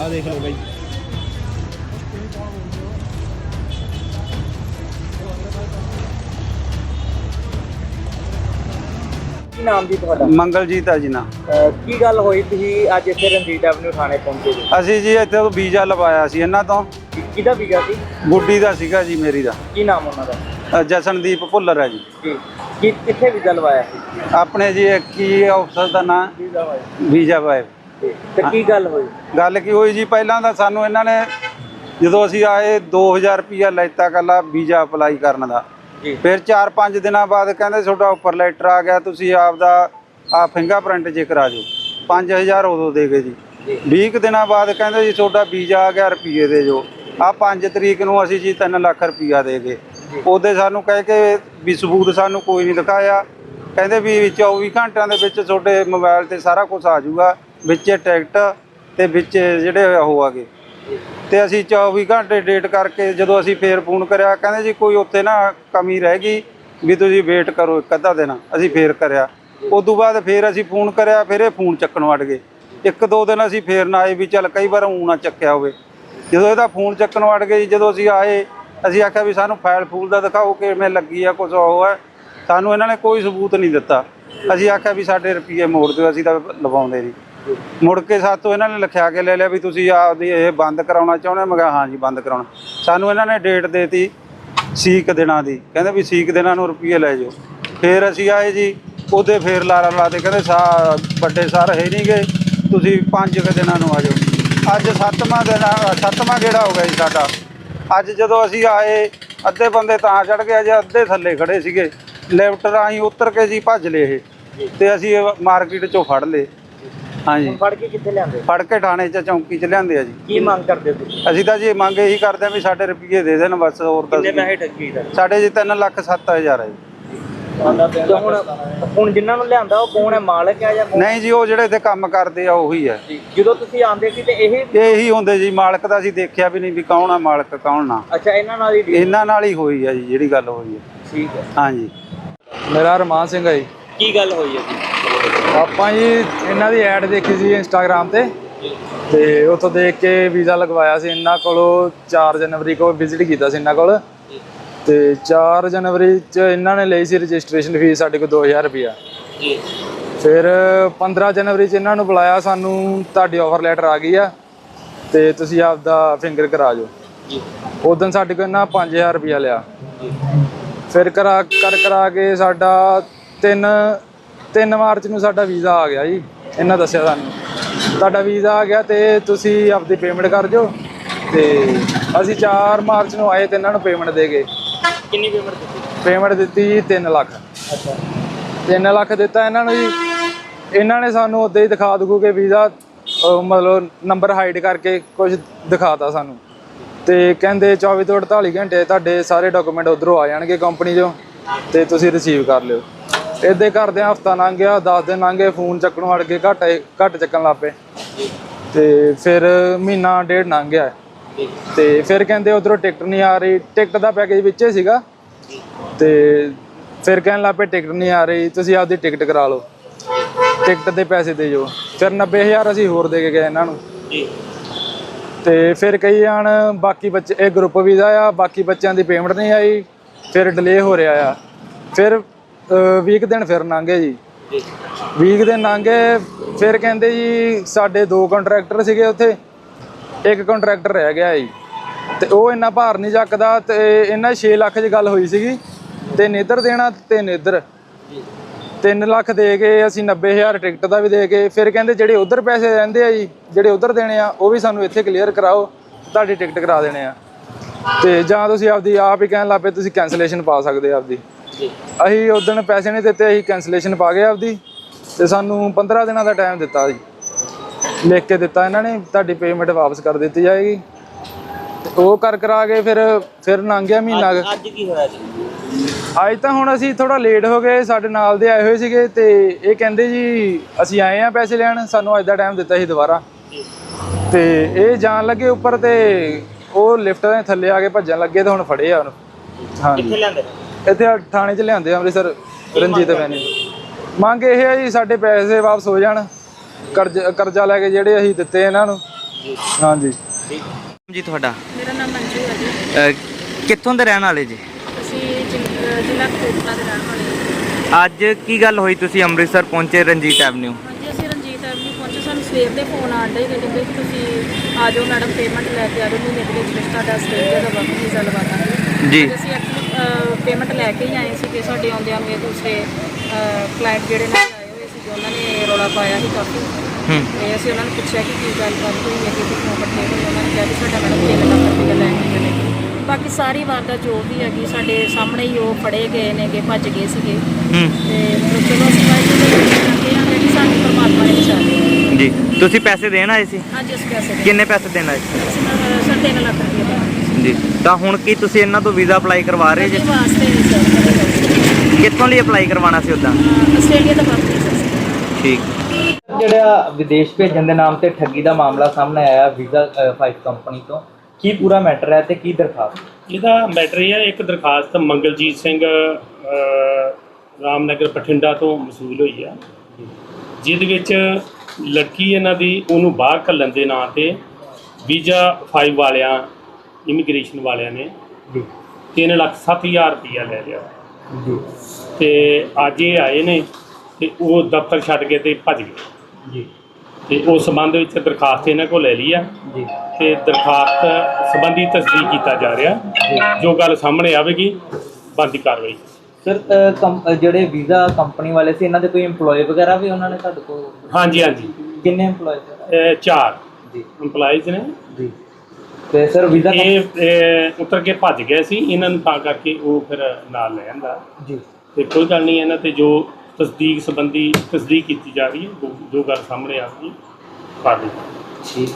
ਆਹ ਦੇਖ ਲਓ ਬਾਈ। ਕੀ ਨਾਮ ਜੀ ਤੁਹਾਡਾ? ਮੰਗਲਜੀਤ ਆ ਜੀ ਨਾ। ਅਹ ਕੀ ਗੱਲ ਹੋਈ ਤੁਸੀਂ ਅੱਜ ਇੱਥੇ ਰਣਜੀਤ ਐਵਨਿਊ ਥਾਣੇ ਪਹੁੰਚੇ ਜੀ? ਅਸੀਂ ਜੀ ਇੱਥੇ ਤੋਂ ਵੀਜ਼ਾ ਲਵਾਇਆ ਸੀ ਇਹਨਾਂ ਤੋਂ। ਕਿ- ਕਿਹਦਾ ਵੀਜ਼ਾ ਸੀ? ਗੁੱਡੀ ਦਾ ਸੀਗਾ ਜੀ ਮੇਰੀ ਦਾ। ਕੀ ਨਾਮ ਉਹਨਾਂ ਦਾ? ਅ, ਜਸਨਦੀਪ ਭੁੱਲਰ ਹੈ ਜੀ। ਜੀ। ਕਿ ਕਿੱਥੇ ਵੀਜ਼ਾ ਲਵਾਇਆ ਸੀ? ਆਪਣੇ ਜੀ ਕੀ ਅਫਸਰ ਦਾ ਨਾਂ ਵੀਜ਼ਾ ਵੀਜ਼ਾ ਬਾਏ ਤੇ ਕੀ ਗੱਲ ਹੋਈ? ਗੱਲ ਕੀ ਹੋਈ ਜੀ? ਪਹਿਲਾਂ ਤਾਂ ਸਾਨੂੰ ਇਹਨਾਂ ਨੇ ਜਦੋਂ ਅਸੀਂ ਆਏ 2000 ਰੁਪਿਆ ਲੈਤਾ ਕੱਲਾ ਵੀਜ਼ਾ ਅਪਲਾਈ ਕਰਨ ਦਾ। ਜੀ। ਫਿਰ 4-5 ਦਿਨਾਂ ਬਾਅਦ ਕਹਿੰਦੇ ਤੁਹਾਡਾ ਉੱਪਰ ਲੈਟਰ ਆ ਗਿਆ ਤੁਸੀਂ ਆਪਦਾ ਆ ਫਿੰਗਰਪ੍ਰਿੰਟ ਜੇ ਕਰਾ ਦਿਓ। 5000 ਉਦੋਂ ਦੇ ਗਏ ਜੀ। 20 ਕੁ ਦਿਨਾਂ ਬਾਅਦ ਕਹਿੰਦੇ ਜੀ ਤੁਹਾਡਾ ਵੀਜ਼ਾ ਆ ਗਿਆ ਰੁਪਏ ਦੇ ਜੋ ਆ 5 ਤਰੀਕ ਨੂੰ ਅਸੀਂ ਜੀ 3 ਲੱਖ ਰੁਪਿਆ ਦੇ ਗਏ। ਉਹਦੇ ਸਾਨੂੰ ਕਹਿ ਕੇ ਵੀ ਸਬੂਤ ਸਾਨੂੰ ਕੋਈ ਨਹੀਂ ਦਿਖਾਇਆ। ਕਹਿੰਦੇ ਵੀ 24 ਘੰਟਿਆਂ ਦੇ ਵਿੱਚ ਤੁਹਾਡੇ ਮੋਬਾਈਲ ਤੇ ਸਾਰਾ ਕੁਝ ਆ ਜਾਊਗਾ। ਵਿੱਚ ਟਿਕਟ ਤੇ ਵਿੱਚ ਜਿਹੜੇ ਉਹ ਆਗੇ ਤੇ ਅਸੀਂ 24 ਘੰਟੇ ਡੇਟ ਕਰਕੇ ਜਦੋਂ ਅਸੀਂ ਫੇਰ ਫੋਨ ਕਰਿਆ ਕਹਿੰਦੇ ਜੀ ਕੋਈ ਉੱਥੇ ਨਾ ਕਮੀ ਰਹਿ ਗਈ ਵੀ ਤੁਸੀਂ ਵੇਟ ਕਰੋ ਇੱਕ ਅੱਧਾ ਦਿਨ ਅਸੀਂ ਫੇਰ ਕਰਿਆ। ਉਸ ਤੋਂ ਬਾਅਦ ਫੇਰ ਅਸੀਂ ਫੋਨ ਕਰਿਆ ਫਿਰ ਇਹ ਫੋਨ ਚੱਕਣ ਵੜ ਗਏ। ਇੱਕ ਦੋ ਦਿਨ ਅਸੀਂ ਫੇਰ ਨਾ ਆਏ ਵੀ ਚੱਲ ਕਈ ਵਾਰ ਊਂ ਨਾ ਚੱਕਿਆ ਹੋਵੇ। ਜਦੋਂ ਇਹਦਾ ਫੋਨ ਚੱਕਣ ਵੜ ਗਏ ਜੀ, ਜਦੋਂ ਅਸੀਂ ਆਏ ਅਸੀਂ ਆਖਿਆ ਵੀ ਸਾਨੂੰ ਫਾਈਲ ਫੂਲ ਦਾ ਦਿਖਾਓ ਕਿਵੇਂ ਲੱਗੀ ਆ ਕੁਝ ਉਹ ਹੈ। ਸਾਨੂੰ ਇਹਨਾਂ ਨੇ ਕੋਈ ਸਬੂਤ ਨਹੀਂ ਦਿੱਤਾ। ਅਸੀਂ ਆਖਿਆ ਵੀ ਸਾਡੇ ਰੁਪਏ ਮੋੜ ਦਿਓ ਅਸੀਂ ਤਾਂ ਲਵਾਉਂਦੇ ਨਹੀਂ। ਮੁੜ ਕੇ ਸਾਤੋਂ ਇਹਨਾਂ ਨੇ ਲਿਖਿਆ ਕੇ ਲੈ ਲਿਆ ਵੀ ਤੁਸੀਂ ਆਪਦੀ ਇਹ ਬੰਦ ਕਰਾਉਣਾ ਚਾਹੁੰਦੇ ਹੋ? ਮੈਂ ਕਿਹਾ ਹਾਂਜੀ ਬੰਦ ਕਰਾਉਣਾ। ਸਾਨੂੰ ਇਹਨਾਂ ਨੇ ਡੇਟ ਦੇਤੀ ਸੀਕ ਦਿਨਾਂ ਦੀ। ਕਹਿੰਦੇ ਵੀ ਸੀਕ ਦਿਨਾਂ ਨੂੰ ਰੁਪਏ ਲੈ ਜਾਓ। ਫੇਰ ਅਸੀਂ ਆਏ ਜੀ, ਉਹਦੇ ਫੇਰ ਲਾਰਾ ਲਾਤੇ ਕਹਿੰਦੇ ਸਾ, ਵੱਡੇ ਸਰ ਹੈ ਨਹੀਂ ਗਏ ਤੁਸੀਂ ਪੰਜ ਕੁ ਦਿਨਾਂ ਨੂੰ ਆ ਜਾਓ। ਅੱਜ ਸੱਤਵਾਂ ਦਿਨ, ਸੱਤਵਾਂ ਗੇੜਾ ਹੋ ਗਿਆ ਜੀ ਸਾਡਾ। ਅੱਜ ਜਦੋਂ ਅਸੀਂ ਆਏ, ਅੱਧੇ ਬੰਦੇ ਤਾਂ ਚੜ ਗਏ ਜੇ ਅੱਧੇ ਥੱਲੇ ਖੜੇ ਸੀਗੇ। ਲਿਫਟ ਰਾਹੀਂ ਉਤਰ ਕੇ ਜੀ ਭੱਜ ਲਏ ਇਹ। ਤੇ ਅਸੀਂ ਮਾਰਕੀਟ ਚੋਂ ਫੜ ਲਏ। ਹਾਂਜੀ। ਫੜ ਕੇ ਕਿੱਥੇ ਲਿਆਂਦੇ? ਫੜ ਕੇ ਥਾਣੇ 'ਚ ਚੌਂਕੀ 'ਚ ਲਿਆਂਦੇ ਆ ਜੀ। ਕੀ ਮੰਗ ਕਰਦੇ ਤੁਸੀਂ? ਅਸੀਂ ਤਾਂ ਜੀ ਮੰਗ ਇਹੀ ਕਰਦੇ ਆ ਵੀ ਸਾਡੇ ਰੁਪਏ ਦੇ ਦੇਣ ਬਸ ਹੋਰ ਤਾਂ ਕਿੰਨੇ ਪੈਸੇ ਠੱਗੀ ਦਾ ਸਾਡੇ ਜੀ 3 ਲੱਖ 7000 ਹੈ ਜੀ। ਤੇ ਹੁਣ ਹੁਣ ਜਿਨ੍ਹਾਂ ਨੂੰ ਲਿਆਂਦਾ ਉਹ ਕੌਣ ਹੈ? ਮਾਲਕ ਹੈ ਜਾਂ ਕੌਣ? ਨਹੀਂ ਜੀ ਉਹ ਜਿਹੜੇ ਇੱਥੇ ਕੰਮ ਕਰਦੇ ਆ ਉਹੀ ਹੈ। ਜਦੋਂ ਤੁਸੀਂ ਆਂਦੇ ਸੀ ਤੇ ਇਹ ਇਹੀ ਹੁੰਦੇ ਜੀ ਮਾਲਕ ਦਾ ਅਸੀਂ ਦੇਖਿਆ ਵੀ ਨਹੀਂ ਵੀ ਕੌਣ ਆ ਮਾਲਕ ਕੌਣ ਨਾ। ਅੱਛਾ ਇਹਨਾਂ ਨਾਲ ਹੀ deal- ਇਹਨਾਂ ਨਾਲ ਹੀ ਹੋਈ ਆ ਜੀ ਜਿਹੜੀ ਗੱਲ ਹੋਈ ਹੈ ਠੀਕ ਹੈ। ਹਾਂਜੀ। ਮੇਰਾ ਰਮਾਨ ਸਿੰਘ ਹੈ ਜੀ। ਕੀ ਗੱਲ ਹੋਈ ਹੈ ਜੀ? ਆਪਾਂ ਜੀ ਇਹਨਾਂ ਦੀ ਐਡ ਦੇਖੀ ਸੀ ਇੰਸਟਾਗ੍ਰam ਤੇ। ਤੇ ਉੱਥੋਂ ਦੇਖ ਕੇ ਵੀਜ਼ਾ ਲਗਵਾਇਆ ਸੀ ਇਹਨਾਂ ਕੋਲੋਂ 4 ਜਨਵਰੀ ਕੋ ਵਿਜ਼ਿਟ ਕੀਤਾ ਸੀ ਇਹਨਾਂ ਕੋਲ। ਤੇ 4 ਜਨਵਰੀ ਚ ਇਹਨਾਂ ਨੇ ਲਈ ਸੀ ਰਜਿਸਟ੍ਰੇਸ਼ਨ ਫੀਸ ਸਾਡੇ ਕੋਲ 2000 ਰੁਪਇਆ। ਜੀ ਫਿਰ 15 ਜਨਵਰੀ ਚ ਇਹਨਾਂ ਨੂੰ ਬੁਲਾਇਆ ਸਾਨੂੰ, ਤੁਹਾਡੀ ਆਫਰ ਲੈਟਰ ਆ ਗਈ ਆ, ਤੇ ਤੁਸੀਂ ਆਪਦਾ ਫਿੰਗਰ ਕਰਾ ਜੋ। ਜੀ ਉਦੋਂ ਸਾਡੇ ਕੋਲ ਇਹਨਾਂ 5000 ਰੁਪਇਆ ਲਿਆ। ਫਿਰ ਕਰਾ, ਕਰ ਕਰਾ ਕੇ ਸਾਡਾ 3 3 ਮਾਰਚ ਨੂੰ ਸਾਡਾ ਵੀਜ਼ਾ ਆ ਗਿਆ ਜੀ ਇਹਨਾਂ ਦੱਸਿਆ ਸਾਨੂੰ। ਤੁਹਾਡਾ ਵੀਜ਼ਾ ਆ ਗਿਆ ਤੇ ਤੁਸੀਂ ਆਪਦੀ ਪੇਮੈਂਟ ਕਰ ਦਿਓ ਤੇ ਅਸੀਂ 4 ਮਾਰਚ ਨੂੰ ਆਏ ਤੇ ਇਹਨਾਂ ਨੂੰ ਪੇਮੈਂਟ ਦੇ ਗਏ ਕਿੰਨੀ ਪੇਮੈਂਟ ਦਿੱਤੀ? ਪੇਮੈਂਟ ਦਿੱਤੀ ਜੀ 3 ਲੱਖ। ਅੱਛਾ। 3 ਲੱਖ ਦਿੱਤਾ ਇਹਨਾਂ ਨੂੰ ਜੀ। ਇਹਨਾਂ ਨੇ ਸਾਨੂੰ ਉਦਾਂ ਹੀ ਦਿਖਾ ਦੂ ਕਿ ਵੀਜ਼ਾ ਮਤਲਬ ਨੰਬਰ ਹਾਈਡ ਕਰਕੇ ਕੁਝ ਦਿਖਾਤਾ ਸਾਨੂੰ। ਤੇ ਕਹਿੰਦੇ 24 ਤੋਂ 48 ਘੰਟੇ ਤੁਹਾਡੇ ਸਾਰੇ ਡਾਕੂਮੈਂਟ ਉਧਰੋਂ ਆ ਜਾਣਗੇ ਕੰਪਨੀ 'ਚੋਂ ਤੇ ਤੁਸੀਂ ਰਿਸੀਵ ਕਰ ਲਿਓ। ਇੱਦੇ ਕਰਦੇ ਹਫਤਾ ਲੰਘ ਗਿਆ 10 ਦਿਨ ਲੰਘ ਗਏ ਫੋਨ ਚੱਕਣੋਂ ਹਟ ਗਏ ਘੱਟ ਘੱਟ ਚੱਕਣ ਲੱਗ ਪਏ। ਤੇ ਫਿਰ ਮਹੀਨਾ ਡੇਢ ਲੰਘ ਗਿਆ। ਤੇ ਫਿਰ ਕਹਿੰਦੇ ਉਧਰੋਂ ਟਿਕਟ ਨਹੀਂ ਆ ਰਹੀ। ਟਿਕਟ ਦਾ ਪੈਕੇਜ ਵਿੱਚੇ ਸੀਗਾ। ਤੇ ਫਿਰ ਕਹਿਣ ਲੱਗ ਪਏ ਟਿਕਟ ਨਹੀਂ ਆ ਰਹੀ ਤੁਸੀਂ ਆਪਦੀ ਟਿਕਟ ਕਰਾ ਲਓ। ਟਿਕਟ ਦੇ ਪੈਸੇ ਦੇ ਜੋ ਫਿਰ 90000 ਅਸੀਂ ਹੋਰ ਦੇ ਕੇ ਗਏ ਇਹਨਾਂ ਨੂੰ। ਜੀ। ਤੇ ਫਿਰ ਕਈ ਆਣ ਬਾਕੀ ਬੱਚੇ ਇਹ ਗਰੁੱਪ ਵੀਜ਼ਾ ਆ ਬਾਕੀ ਬੱਚਿਆਂ ਦੀ ਪੇਮੈਂਟ ਨਹੀਂ ਆਈ। ਫਿਰ ਡਿਲੇ ਹੋ ਰਿਹਾ ਆ। ਫਿਰ ਵੀਕ ਦਿਨ ਫਿਰ ਲੰਘੇ ਜੀ। ਵੀਕ ਦਿਨ ਲੰਘੇ, ਫਿਰ ਕਹਿੰਦੇ ਜੀ ਸਾਡੇ ਦੋ ਕੰਟਰੈਕਟਰ ਸੀਗੇ ਉੱਥੇ, ਇੱਕ ਕੰਟਰੈਕਟਰ ਰਹਿ ਗਿਆ ਜੀ। ਤੇ ਉਹ ਇੰਨਾ ਭਾਰ ਨਹੀਂ ਚੱਕਦਾ ਤੇ ਇਹਨਾਂ 6 ਲੱਖ ਚ ਗੱਲ ਹੋਈ ਸੀਗੀ ਤੇ ਨੇਦਰ ਦੇਣਾ ਤੇ ਨੇਦਰ 3 ਲੱਖ ਦੇ ਕੇ ਅਸੀਂ 90000 ਟਿਕਟ ਦਾ ਵੀ ਦੇ ਕੇ, ਫਿਰ ਕਹਿੰਦੇ ਜਿਹੜੇ ਉਧਰ ਪੈਸੇ ਰਹਿੰਦੇ ਆ ਜੀ, ਜਿਹੜੇ ਉਧਰ ਦੇਣੇ ਆ, ਉਹ ਵੀ ਸਾਨੂੰ ਇੱਥੇ ਕਲੀਅਰ ਕਰਾਓ, ਤੁਹਾਡੀ ਟਿਕਟ ਕਰਾ ਦੇਣੇ ਆ। ਤੇ ਜਾਂ ਤੁਸੀਂ ਆਪਦੀ ਆਪ ਹੀ ਕਹਿਣ ਲੱਪੇ ਤੁਸੀਂ ਕੈਂਸਲੇਸ਼ਨ ਪਾ ਸਕਦੇ ਆ ਆਪਦੀ। ਅਸੀਂ ਉਦੋਂ ਪੈਸੇ ਨਹੀਂ ਦਿੱਤੇ ਅਸੀਂ ਕੈਂਸਲੇਸ਼ਨ ਪਾ ਗਏ ਆਪਦੀ ਤੇ ਸਾਨੂੰ 15 ਦਿਨਾਂ ਦਾ ਟਾਈਮ ਦਿੱਤਾ ਜੀ। ਲਿਖ ਕੇ ਦਿੱਤਾ ਇਹਨਾਂ ਨੇ ਤੁਹਾਡੀ ਪੇਮੈਂਟ ਵਾਪਸ ਕਰ ਦਿੱਤੀ ਜਾਏਗੀ। ਤੇ ਉਹ ਕਰ ਕਰਾ ਕੇ ਫਿਰ ਫਿਰ ਲੰਘ ਗਿਆ ਮਹੀਨਾ ਕੁ। ਅੱਜ ਕੀ ਹੋਇਆ ਜੀ? ਅੱਜ ਤਾਂ ਹੁਣ ਅਸੀਂ ਥੋੜਾ ਲੇਟ ਹੋ ਗਏ ਸਾਡੇ ਨਾਲ ਦੇ ਆਏ ਹੋਏ ਸੀਗੇ ਤੇ ਇਹ ਕਹਿੰਦੇ ਜੀ ਅਸੀਂ ਆਏ ਆ ਪੈਸੇ ਲੈਣ ਸਾਨੂੰ ਅੱਜ ਦਾ ਟਾਈਮ ਦਿੱਤਾ ਸੀ ਦੁਬਾਰਾ। ਤੇ ਇਹ ਜਾਣ ਲੱਗੇ ਉੱਪਰ ਤੇ ਉਹ ਲਿਫਟ ਦੇ ਥੱਲੇ ਆ ਕੇ ਭੱਜਣ ਲੱਗੇ ਤੇ ਹੁਣ ਫੜੇ ਆ ਉਹਨੂੰ। ਹਾਂਜੀ। ਕਿੱਥੇ ਲਿਆਂਦੇ ਇੱਥੇ ਥਾਣੇ 'ਚ ਲਿਆਂਦੇ ਆ ਅੰਮ੍ਰਿਤਸਰ ਰਣਜੀਤ ਵੈਨੀ ਮੰਗ ਇਹ ਹੈ ਜੀ ਸਾਡੇ ਪੈਸੇ ਵਾਪਸ ਹੋ ਜਾਣ ਕਰਜ਼ ਕਰਜ਼ਾ ਲੈ ਕੇ ਜਿਹੜੇ ਅਸੀਂ ਦਿੱਤੇ ਇਹਨਾਂ ਨੂੰ। ਹਾਂਜੀ। ਜੀ ਤੁਹਾਡਾ? ਮੇਰਾ ਨਾਮ ਮੰਜੂ ਹੈ ਜੀ। ਅਹ ਕਿੱਥੋਂ ਦੇ ਰਹਿਣ ਵਾਲੇ ਜੀ? ਅਸੀਂ ਜ਼ਿਲ੍ਹਾ ਕਪੂਰਥਲਾ ਦੇ ਰਹਿਣ ਵਾਲੇ ਹਾਂ ਅੱਜ ਕੀ ਗੱਲ ਹੋਈ ਤੁਸੀਂ ਅੰਮ੍ਰਿਤਸਰ ਪਹੁੰਚੇ ਰਣਜੀਤ ਐਵਨਿਊ ਹਾਂਜੀ ਅਸੀਂ ਰਣਜੀਤ ਐਵਨਿਊ ਪਹੁੰਚੇ। ਸਾਨੂੰ ਸਵੇਰ ਦੇ ਫੋਨ ਆਣ ਕਹਿੰਦੇ ਕਿ ਤੁਸੀਂ ਆ ਜਾਓ ਮੈਡਮ ਪੇਮੈਂਟ ਲੈ ਕੇ ਆ ਜਾਓ ਮਹੀਨੇ ਦੇ ਵਿੱਚ ਵਿੱਚ ਤੁਹਾਡਾ ਦਾ ਵਰਕ ਵੀਜ਼ਾ ਲਵਾ ਦਾਂਗੇ। ਜੀ। ਅੱਜ ਅਸੀਂ ਐਕਚੁਅਲੀ ਪੇਮੈਂਟ ਲੈ ਕੇ ਹੀ ਆਏ ਸੀਗੇ ਸਾਡੇ ਆਉਂਦਿਆਂ ਨੂੰ ਇਹ ਦੂਸਰੇ ਕਲਾਇੰਟ ਜਿਹੜੇ ਨਾਲ ਆਏ ਹੋਏ ਸੀ ਉਹਨਾਂ ਨੇ ਰੌਲਾ ਪਾਇਆ ਸੀ ਕਾਫੀ। ਹੂੰ। ਤੇ ਅਸੀਂ ਉਹਨਾਂ ਨੂੰ ਪੁੱਛਿਆ ਕਿ ਕੀ ਗੱਲਬਾਤ ਹੋਈ ਹੈ ਕਿ ਕਿਉਂ ਇਕੱਠੇ ਹੋਏ ਉਹਨਾਂ ਨੇ ਕਿਹਾ ਕਿ ਸਾਡਾ ਮੈਡਮ 3 ਲੱਖ ਰੁਪਏ ਲੈ ਕੇ ਗਏ ਨੇ ਬਾਕੀ ਸਾਰੀ ਵਾਰਦਾਤ ਜੋ ਵੀ ਹੈਗੀ ਸਾਡੇ ਸਾਹਮਣੇ ਹੀ ਉਹ ਫੜੇ ਗਏ ਨੇਗੇ ਭੱਜ ਗਏ ਸੀਗੇ। ਹੂੰ। ਤੇ ਚਲੋ ਅਸੀਂ ਵਾਹਿਗੁਰੂ ਦੇ ਕਰਦੇ ਹਾਂ ਕਿ ਸਾਨੂੰ ਪਰਮਾਤਮਾ ਨੇ ਬਚਾ ਲਿਆ। ਜੀ। ਤੁਸੀਂ ਪੈਸੇ ਦੇਣ ਆਏ ਸੀ? ਅੱਜ ਇਸ ਪੈਸੇ ਕਿੰਨੇ ਪੈਸੇ ਦੇਣ ਆਏ ਸੀ? ਅਸੀਂ ਨਾ ਸਰ 3 ਲੱਖ ਰੁਪਏ ਜੀ ਤਾਂ ਹੁਣ ਕੀ ਤੁਸੀਂ ਇਹਨਾਂ ਤੋਂ ਵੀਜ਼ਾ ਅਪਲਾਈ ਕਰਵਾ ਰਹੇ ਜੀ? ਵਾਸਤੇ ਨਹੀਂ ਸਰ। ਕਦੇ ਵਾਸਤੇ ਕਿੱਥੋਂ ਲਈ ਅਪਲਾਈ ਕਰਵਾਉਣਾ ਸੀ ਉਦਾਂ? ਆਸਟ੍ਰੇਲੀਆ ਦਾ ਸੀ। ਠੀਕ। ਜਿਹੜਾ ਵਿਦੇਸ਼ ਭੇਜਣ ਦੇ ਨਾਮ ਤੇ ਠੱਗੀ ਦਾ ਮਾਮਲਾ ਸਾਹਮਣੇ ਆਇਆ ਵੀਜ਼ਾ 5 ਕੰਪਨੀ ਤੋਂ ਕੀ ਪੂਰਾ ਮੈਟਰ ਹੈ ਤੇ ਕੀ ਦਰਖਾਸਤ? ਇਹਦਾ ਮੈਟਰ ਇਹ ਹੈ ਇੱਕ ਦਰਖਾਸਤ ਮੰਗਲਜੀਤ ਸਿੰਘ ਅ, ਰਾਮਨਗਰ ਬਠਿੰਡਾ ਤੋਂ ਮਸੂਲ ਹੋਈ ਆ। ਜਿਹਦੇ ਵਿੱਚ ਲੜਕੀ ਇਹਨਾਂ ਦੀ ਉਹਨੂੰ ਬਾਹਰ ਘੱਲਣ ਦੇ ਨਾਂ ਤੇ ਵੀਜ਼ਾ 5 ਵਾਲਿਆਂ ਇਮੀਗ੍ਰੇਸ਼ਨ ਵਾਲਿਆਂ ਨੇ ਜੀ। 3 ਲੱਖ 7000 ਰੁਪਇਆ ਲੈ ਲਿਆ। ਜੀ। ਤੇ ਅੱਜ ਇਹ ਆਏ ਨੇ ਤੇ ਉਹ ਦਫ਼ਤਰ ਛੱਡ ਕੇ ਤੇ ਭੱਜ ਗਏ। ਜੀ। ਤੇ ਉਸ ਸੰਬੰਧ ਵਿੱਚ ਦਰਖਾਸਤ ਇਹਨਾਂ ਕੋਲ ਲੈ ਲਈ ਆ। ਜੀ। ਤੇ ਦਰਖਾਸਤ ਸੰਬੰਧੀ ਤਸਦੀਕ ਕੀਤਾ ਜਾ ਰਿਹਾ। ਜੋ। ਗੱਲ ਸਾਹਮਣੇ ਆਵੇਗੀ ਬਣਦੀ ਕਾਰਵਾਈ। ਸਰ ਜਿਹੜੇ ਵੀਜ਼ਾ ਕੰਪਨੀ ਵਾਲੇ ਸੀ ਇਹਨਾਂ ਦੇ ਕੋਈ EMPLOYE ਵਗੈਰਾ ਵੀ ਉਹਨਾਂ ਨੇ ਤੁਹਾਡੇ ਕੋਲ? ਹਾਂਜੀ ਹਾਂਜੀ। ਕਿੰਨੇ EMPLOYE ਚਾਰ। ਜੀ। EMPLOYEES ਨੇ। ਜੀ। ਤੇ ਸਰ ਵੀਜ਼ਾ ਇਹ ਇਹ ਉਤਰ ਕੇ ਭੱਜ ਗਏ ਸੀ ਇਹਨਾਂ ਨੂੰ ਤਾਂ ਕਰਕੇ ਉਹ ਫਿਰ ਨਾਲ ਲੈ ਜਾਂਦਾ ਜੀ। ਤੇ ਕੋਈ ਗੱਲ ਨਹੀਂ ਇਹਨਾਂ ਤੇ ਜੋ ਤਸਦੀਕ ਸੰਬੰਧੀ ਤਸਦੀਕ ਕੀਤੀ ਜਾ ਰਹੀ ਹੈ ਜੋ- ਜੋ ਗੱਲ ਸਾਹਮਣੇ ਆ ਗਈ ਕਰ ਲਈ ਠੀਕ।